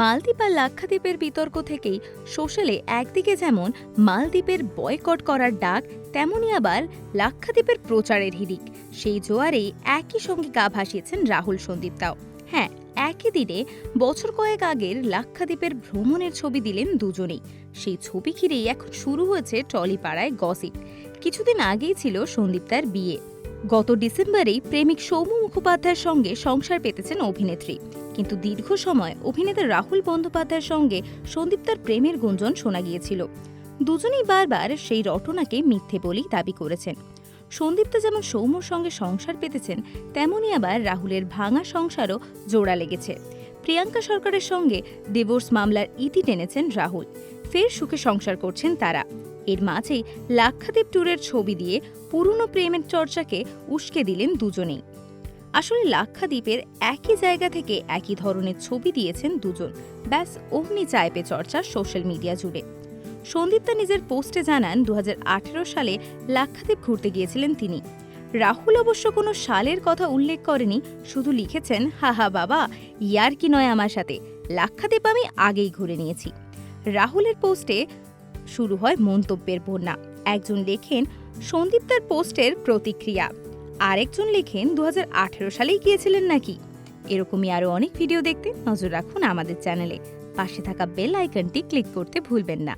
মালদ্বীপ আর লাক্ষাদ্বীপের বিতর্ক থেকেই সোশ্যালে একদিকে যেমন মালদ্বীপের বয়কট করার ডাক তেমনই আবার লাক্ষাদ্বীপের প্রচারের হিড়িক। সেই জোয়ারেই একই সঙ্গে গা ভাসিয়েছেন রাহুল সন্দীপতাও হ্যাঁ একই দিনে বছর কয়েক আগের লাক্ষাদ্বীপের ভ্রমণের ছবি দিলেন দুজনেই। সেই ছবি ঘিরেই এখন শুরু হয়েছে টলিপাড়ায় গসিপ। কিছুদিন আগেই ছিল সন্দীপ তার বিয়ে। গত ডিসেম্বরেই প্রেমিক সৌম্য মুখোপাধ্যায়ের সঙ্গে সংসার পেতেছেন অভিনেত্রী। কিন্তু দীর্ঘ সময় অভিনেতা রাহুল বন্দ্যোপাধ্যায়ের সঙ্গে সন্দীপ তার প্রেমের গুঞ্জন শোনা গিয়েছিল। দুজনেই বারবার সেই রটনাকে মিথ্যে বলেই দাবি করেছেন। সন্দীপ্তা যেমন সৌম্যর সঙ্গে সংসার পেতেছেন তেমনই আবার রাহুলের ভাঙা সংসারও জোড়া লেগেছে। প্রিয়াঙ্কা সরকারের সঙ্গে ডিভোর্স মামলার ইতি টেনেছেন রাহুল। ফের সুখে সংসার করছেন তারা। এর মাঝেই লাক্ষাদ্বীপ ট্যুরের ছবি দিয়ে পুরনো প্রেমের চর্চাকে উস্কে দিলেন দুজনেই। আসলে লাক্ষাদ্বীপের একই জায়গা থেকে একই ধরনের ছবি দিয়েছেন দুজন। ব্যাস অগ্নি চাইপে চর্চা সোশ্যাল মিডিয়া জুড়ে। সন্দীপ্তা নিজের পোস্টে জানান দু হাজার আঠেরো সালে লাক্ষাদ্বীপ ঘুরতে গিয়েছিলেন তিনি। রাহুল অবশ্য কোনো সালের কথা উল্লেখ করেনি, শুধু লিখেছেন, হাহা বাবা, ইয়ার কি নয় আমার সাথে। লাক্ষাদ্বীপ আমি আগেই ঘুরে নিয়েছি। রাহুলের পোস্টে শুরু হয় মন্তব্যের বন্যা। একজন লেখেন, সন্দীপ তার পোস্টের প্রতিক্রিয়া। আরেকজন লেখেন দু হাজার আঠারো সালেই গিয়েছিলেন নাকি? এরকমই আরও অনেক ভিডিও দেখতে নজর রাখুন আমাদের চ্যানেলে। পাশে থাকা বেল আইকনটি ক্লিক করতে ভুলবেন না।